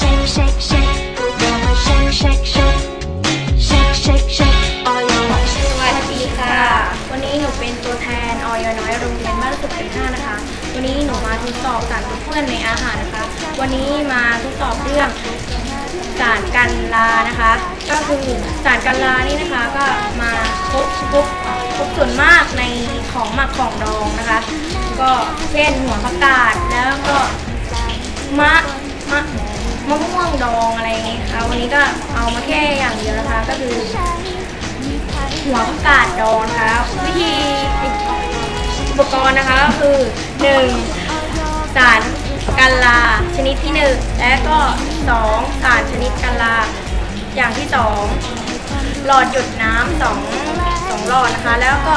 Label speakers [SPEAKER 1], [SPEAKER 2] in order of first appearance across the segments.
[SPEAKER 1] shake shake shake พวกเรามา shake shake shake shake shake shake all your want
[SPEAKER 2] สวัสดีค่ะ วันนี้หนูเป็นตัวแทนออยน้อยโรงเรียนบ้านสุขเป็นห้านะคะ วันนี้หนูมาทดสอบสารปนเปื้อนในอาหารนะคะ วันนี้มาทดสอบเรื่องสารกันลานะคะ ก็คือสารกันลานี่นะคะก็มาพบพบพบส่วนมากในของหมักของดองนะคะ ก็เช่นหัวผักกาดแล้วก็มะมะ มะม่วงดองอะไรอย่างนี้ค่ะวันนี้ก็เอามาแค่อย่างเดียวนะคะ ก็คือ หัวผักกาดดองนะคะวิธีอุปกรณ์นะคะก็คือ 1. สารกันลาชนิดที่ 1 และก็ 2. สารชนิดกันลาอย่างที่ 2 หลอดหยดน้ำสองสองหลอดนะคะ แล้วก็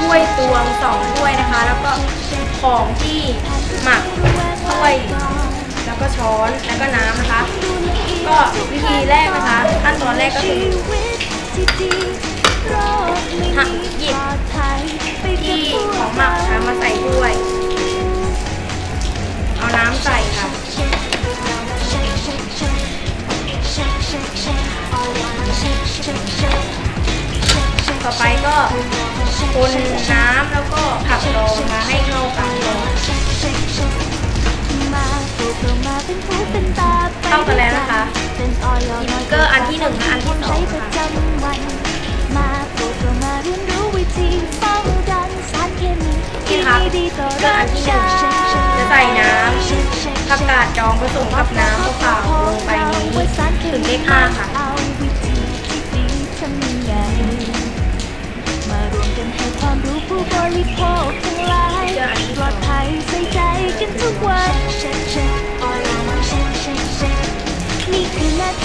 [SPEAKER 2] ถ้วยตวงสองถ้วยนะคะ แล้วก็ของที่หมัก ช้อนแล้วก็น้ำนะคะ ก็วิธีแรกนะคะ ขั้นตอนแรกก็คือหักหยิบที่ของหมักนะคะมาใส่ถ้วย เอาน้ำใส่ค่ะต่อไปก็คนน้ำ อิงเกอ
[SPEAKER 1] ร์อันที่หนึ่งและอันที่สองค่ะมาปลูกเรามาเรียนรู้วิธีป้องกันสารเคมี
[SPEAKER 2] นี่ค่ะ
[SPEAKER 1] ที่ดีต่อ
[SPEAKER 2] เกลืออันที่หนึ่งจะใส่น้ำผักกาดดองผสมกับน้ำเปล่าลงไปนี้ถึงเลขห้าค่ะ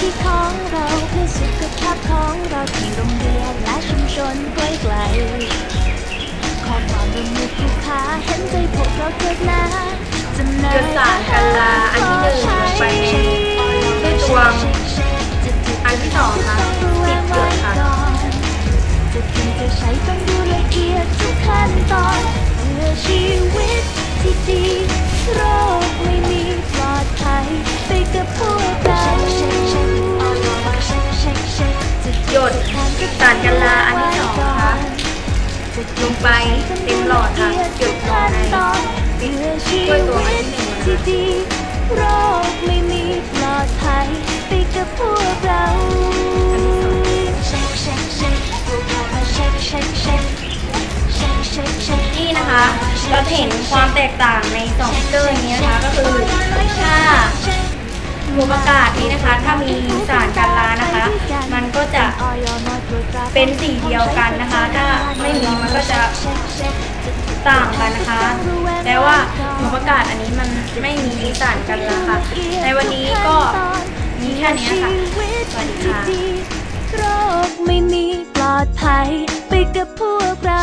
[SPEAKER 1] ที่ของเราเพื่อสุขภาพของเราที่โรงเรียนและชุมชนใกล้ๆขอความร่วมมือผู้ค้าเห็นใจพวกเราเถิดนะจำหน่าย
[SPEAKER 2] สารกันลาอันที่หนึ่งไปด้วยตวงอันที่สองค่ะสิบหยดค่ะ
[SPEAKER 1] จะกินจะใช้ต้องดูละเอียดทุกขั้นตอนเพื่อชีวิตที่ดีโรค ล
[SPEAKER 2] งไปเต็มหลอดค่ะหยดลงใน
[SPEAKER 1] เพื่อชีวิตที่ดีโรคไม่มีปลอดภัยไปกับพวกเรา
[SPEAKER 2] นี่นะคะเราจะเห็นความแตกต่างในสองสติ๊กเกอร์นี้นะคะก็คือถ้าหัวประกาศนี้นะคะ ถ้ามีสารกันลานะคะ มันก็จะเป็นสีเดียวกันนะคะ ถ้าไม่มี ต่างกันนะคะ แต่ว่าหนูประกาศอันนี้มันไม่มีต่างกันนะคะ ในวันนี้ก็มีแค่นี้ค่ะ สวัสดีค่ะ
[SPEAKER 1] โรคไม่มีปลอดภัยไปกับพวกเรา